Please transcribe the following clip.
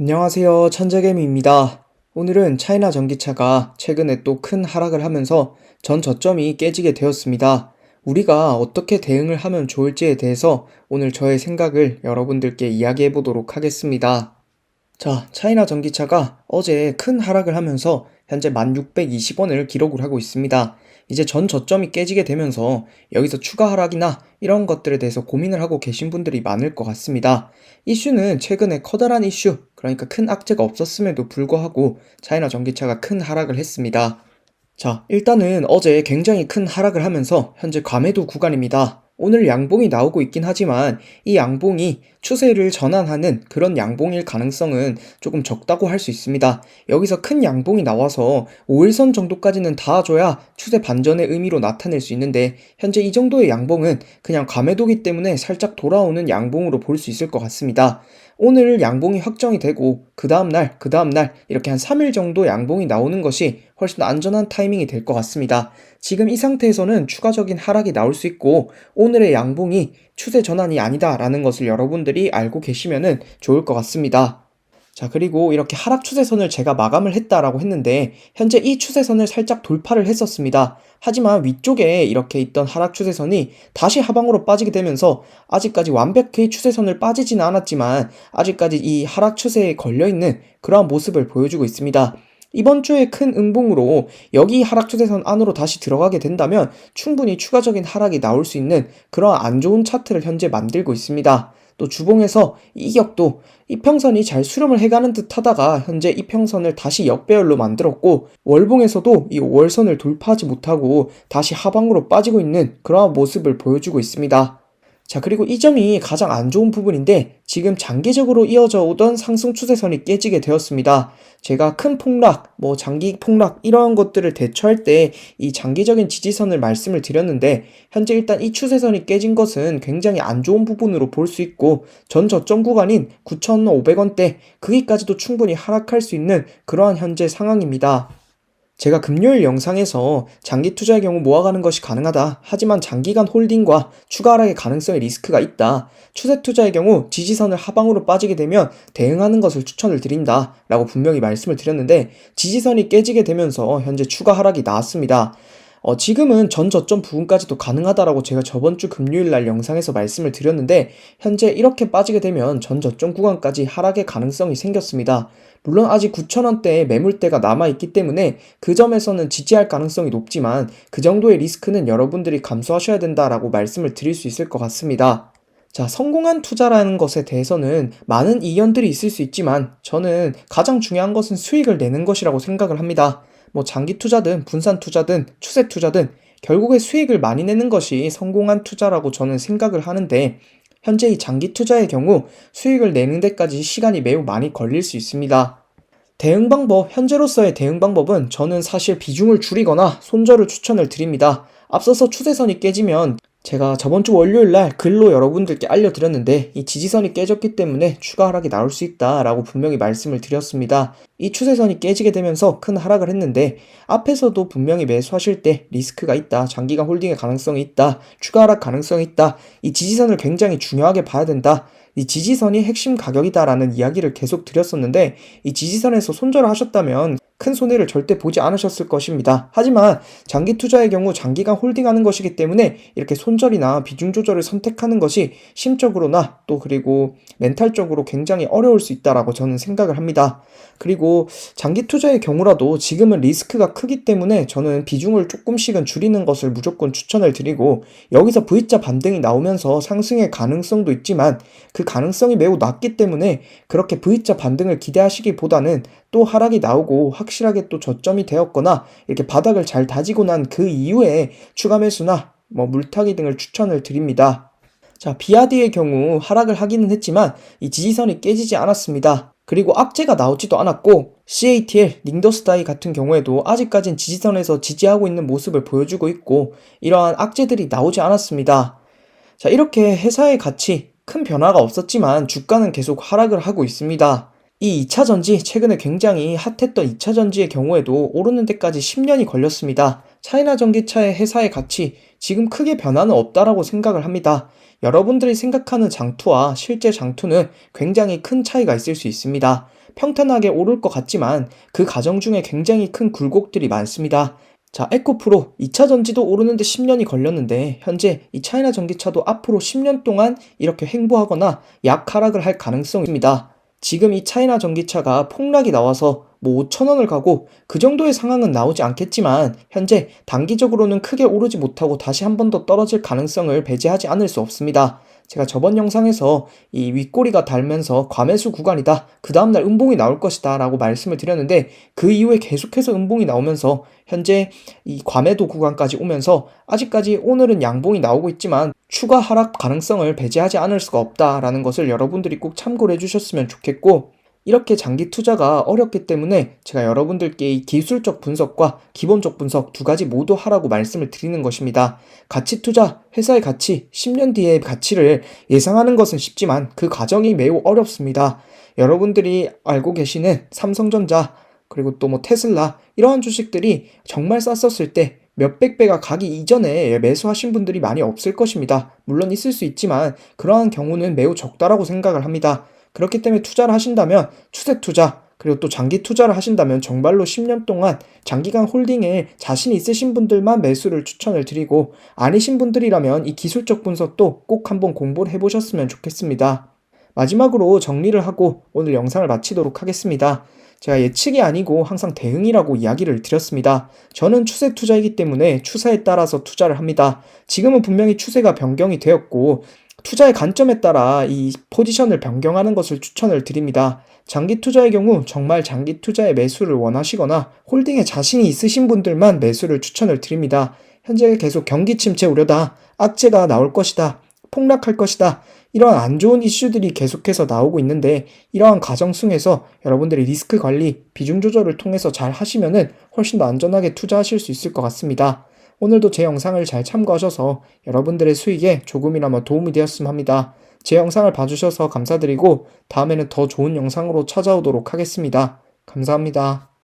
안녕하세요. 천재개미입니다. 오늘은 차이나 전기차가 최근에 또 큰 하락을 하면서 전 저점이 깨지게 되었습니다. 우리가 어떻게 대응을 하면 좋을지에 대해서 오늘 저의 생각을 여러분들께 이야기해 보도록 하겠습니다. 자, 차이나 전기차가 어제 큰 하락을 하면서 현재 1620원을 기록을 하고 있습니다. 이제 전 저점이 깨지게 되면서 여기서 추가 하락이나 이런 것들에 대해서 고민을 하고 계신 분들이 많을 것 같습니다. 이슈는 최근에 커다란 이슈, 그러니까 큰 악재가 없었음에도 불구하고 차이나 전기차가 큰 하락을 했습니다. 자, 일단은 어제 굉장히 큰 하락을 하면서 현재 과매도 구간입니다. 오늘 양봉이 나오고 있긴 하지만 이 양봉이 추세를 전환하는 그런 양봉일 가능성은 조금 적다고 할 수 있습니다. 여기서 큰 양봉이 나와서 5일선 정도까지는 닿아줘야 추세 반전의 의미로 나타낼 수 있는데 현재 이 정도의 양봉은 그냥 과매도기 때문에 살짝 돌아오는 양봉으로 볼 수 있을 것 같습니다. 오늘 양봉이 확정이 되고 그 다음날 그 다음날 이렇게 한 3일 정도 양봉이 나오는 것이 훨씬 안전한 타이밍이 될 것 같습니다. 지금 이 상태에서는 추가적인 하락이 나올 수 있고 오늘의 양봉이 추세 전환이 아니다라는 것을 여러분들이 알고 계시면 좋을 것 같습니다. 자, 그리고 이렇게 하락 추세선을 제가 마감을 했다라고 했는데, 현재 이 추세선을 살짝 돌파를 했었습니다. 하지만 위쪽에 이렇게 있던 하락 추세선이 다시 하방으로 빠지게 되면서 아직까지 완벽히 추세선을 빠지지는 않았지만, 아직까지 이 하락 추세에 걸려 있는 그러한 모습을 보여주고 있습니다. 이번 주에 큰 음봉으로 여기 하락 추세선 안으로 다시 들어가게 된다면 충분히 추가적인 하락이 나올 수 있는 그런 안 좋은 차트를 현재 만들고 있습니다. 또 주봉에서 이격도 이평선이 잘 수렴을 해가는 듯 하다가 현재 이평선을 다시 역배열로 만들었고 월봉에서도 이 5월선을 돌파하지 못하고 다시 하방으로 빠지고 있는 그러한 모습을 보여주고 있습니다. 자, 그리고 이 점이 가장 안 좋은 부분인데 지금 장기적으로 이어져 오던 상승 추세선이 깨지게 되었습니다. 제가 큰 폭락, 뭐 장기 폭락 이러한 것들을 대처할 때 이 장기적인 지지선을 말씀을 드렸는데 현재 일단 이 추세선이 깨진 것은 굉장히 안 좋은 부분으로 볼 수 있고 전 저점 구간인 9,500원대 거기까지도 충분히 하락할 수 있는 그러한 현재 상황입니다. 제가 금요일 영상에서 장기 투자의 경우 모아가는 것이 가능하다. 하지만 장기간 홀딩과 추가 하락의 가능성의 리스크가 있다. 추세 투자의 경우 지지선을 하방으로 빠지게 되면 대응하는 것을 추천을 드린다. 라고 분명히 말씀을 드렸는데 지지선이 깨지게 되면서 현재 추가 하락이 나왔습니다. 어, 지금은 전 저점 부분까지도 가능하다라고 제가 저번 주 금요일 날 영상에서 말씀을 드렸는데 현재 이렇게 빠지게 되면 전 저점 구간까지 하락의 가능성이 생겼습니다. 물론 아직 9천원대의 매물대가 남아있기 때문에 그 점에서는 지지할 가능성이 높지만 그 정도의 리스크는 여러분들이 감수하셔야 된다라고 말씀을 드릴 수 있을 것 같습니다. 자, 성공한 투자라는 것에 대해서는 많은 이견들이 있을 수 있지만 저는 가장 중요한 것은 수익을 내는 것이라고 생각을 합니다. 뭐 장기 투자든 분산 투자든 추세 투자든 결국에 수익을 많이 내는 것이 성공한 투자라고 저는 생각을 하는데 현재 이 장기 투자의 경우 수익을 내는 데까지 시간이 매우 많이 걸릴 수 있습니다. 대응 방법, 현재로서의 대응 방법은 저는 사실 비중을 줄이거나 손절을 추천을 드립니다. 앞서서 추세선이 깨지면 제가 저번 주 월요일 날 글로 여러분들께 알려드렸는데 이 지지선이 깨졌기 때문에 추가 하락이 나올 수 있다라고 분명히 말씀을 드렸습니다. 이 추세선이 깨지게 되면서 큰 하락을 했는데 앞에서도 분명히 매수하실 때 리스크가 있다. 장기간 홀딩의 가능성이 있다. 추가 하락 가능성이 있다. 이 지지선을 굉장히 중요하게 봐야 된다. 이 지지선이 핵심 가격이다라는 이야기를 계속 드렸었는데 이 지지선에서 손절을 하셨다면 큰 손해를 절대 보지 않으셨을 것입니다. 하지만 장기 투자의 경우 장기간 홀딩하는 것이기 때문에 이렇게 손절이나 비중 조절을 선택하는 것이 심적으로나 또 그리고 멘탈적으로 굉장히 어려울 수 있다라고 저는 생각을 합니다. 그리고 장기 투자의 경우라도 지금은 리스크가 크기 때문에 저는 비중을 조금씩은 줄이는 것을 무조건 추천을 드리고 여기서 V자 반등이 나오면서 상승의 가능성도 있지만 그 가능성이 매우 낮기 때문에 그렇게 V자 반등을 기대하시기보다는 또 하락이 나오고 확실하게 또 저점이 되었거나 이렇게 바닥을 잘 다지고 난 그 이후에 추가 매수나 뭐 물타기 등을 추천을 드립니다. 자, 비아디의 경우 하락을 하기는 했지만 이 지지선이 깨지지 않았습니다. 그리고 악재가 나오지도 않았고 CATL, 닝더스다이 같은 경우에도 아직까진 지지선에서 지지하고 있는 모습을 보여주고 있고 이러한 악재들이 나오지 않았습니다. 자, 이렇게 회사의 가치 큰 변화가 없었지만 주가는 계속 하락을 하고 있습니다. 이 2차 전지, 최근에 굉장히 핫했던 2차 전지의 경우에도 오르는 데까지 10년이 걸렸습니다. 차이나 전기차의 회사의 가치, 지금 크게 변화는 없다라고 생각을 합니다. 여러분들이 생각하는 장투와 실제 장투는 굉장히 큰 차이가 있을 수 있습니다. 평탄하게 오를 것 같지만 그 과정 중에 굉장히 큰 굴곡들이 많습니다. 자, 에코프로 2차 전지도 오르는데 10년이 걸렸는데 현재 이 차이나 전기차도 앞으로 10년 동안 이렇게 횡보하거나 약 하락을 할 가능성이 있습니다. 지금 이 차이나 전기차가 폭락이 나와서 뭐 5천원을 가고 그 정도의 상황은 나오지 않겠지만 현재 단기적으로는 크게 오르지 못하고 다시 한 번 더 떨어질 가능성을 배제하지 않을 수 없습니다. 제가 저번 영상에서 이 윗꼬리가 달면서 과매수 구간이다. 그 다음날 음봉이 나올 것이다. 라고 말씀을 드렸는데 그 이후에 계속해서 음봉이 나오면서 현재 이 과매도 구간까지 오면서 아직까지 오늘은 양봉이 나오고 있지만 추가 하락 가능성을 배제하지 않을 수가 없다라는 것을 여러분들이 꼭 참고를 해주셨으면 좋겠고 이렇게 장기 투자가 어렵기 때문에 제가 여러분들께 이 기술적 분석과 기본적 분석 두 가지 모두 하라고 말씀을 드리는 것입니다. 가치 투자, 회사의 가치, 10년 뒤의 가치를 예상하는 것은 쉽지만 그 과정이 매우 어렵습니다. 여러분들이 알고 계시는 삼성전자, 그리고 또 뭐 테슬라, 이러한 주식들이 정말 쌌었을 때 몇백 배가 가기 이전에 매수하신 분들이 많이 없을 것입니다. 물론 있을 수 있지만 그러한 경우는 매우 적다라고 생각을 합니다. 그렇기 때문에 투자를 하신다면 추세 투자 그리고 또 장기 투자를 하신다면 정말로 10년 동안 장기간 홀딩에 자신이 있으신 분들만 매수를 추천을 드리고 아니신 분들이라면 이 기술적 분석도 꼭 한번 공부를 해보셨으면 좋겠습니다. 마지막으로 정리를 하고 오늘 영상을 마치도록 하겠습니다. 제가 예측이 아니고 항상 대응이라고 이야기를 드렸습니다. 저는 추세 투자이기 때문에 추세에 따라서 투자를 합니다. 지금은 분명히 추세가 변경이 되었고 투자의 관점에 따라 이 포지션을 변경하는 것을 추천을 드립니다. 장기 투자의 경우 정말 장기 투자의 매수를 원하시거나 홀딩에 자신이 있으신 분들만 매수를 추천을 드립니다. 현재 계속 경기 침체 우려다, 악재가 나올 것이다, 폭락할 것이다, 이러한 안 좋은 이슈들이 계속해서 나오고 있는데 이러한 과정 속에서 여러분들이 리스크 관리, 비중 조절을 통해서 잘 하시면은 훨씬 더 안전하게 투자하실 수 있을 것 같습니다. 오늘도 제 영상을 잘 참고하셔서 여러분들의 수익에 조금이나마 도움이 되었으면 합니다. 제 영상을 봐주셔서 감사드리고 다음에는 더 좋은 영상으로 찾아오도록 하겠습니다. 감사합니다.